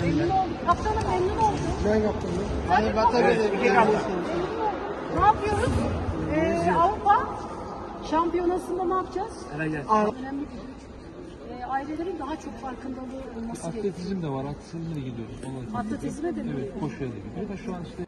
Memnun oldum. Kaptanım memnun oldum. Ben yaptım. Hadi hani bakalım. Ne yapıyoruz? Ee, Avrupa Şampiyonası'nda ne yapacağız? Önemli bir güç. Ee, ailelerin daha çok farkındalığı olması gerekiyor. Atletizm de var. Atletizmle de gidiyoruz. Atletizme de mi? Evet, koşuya da gidiyor. Şu an işte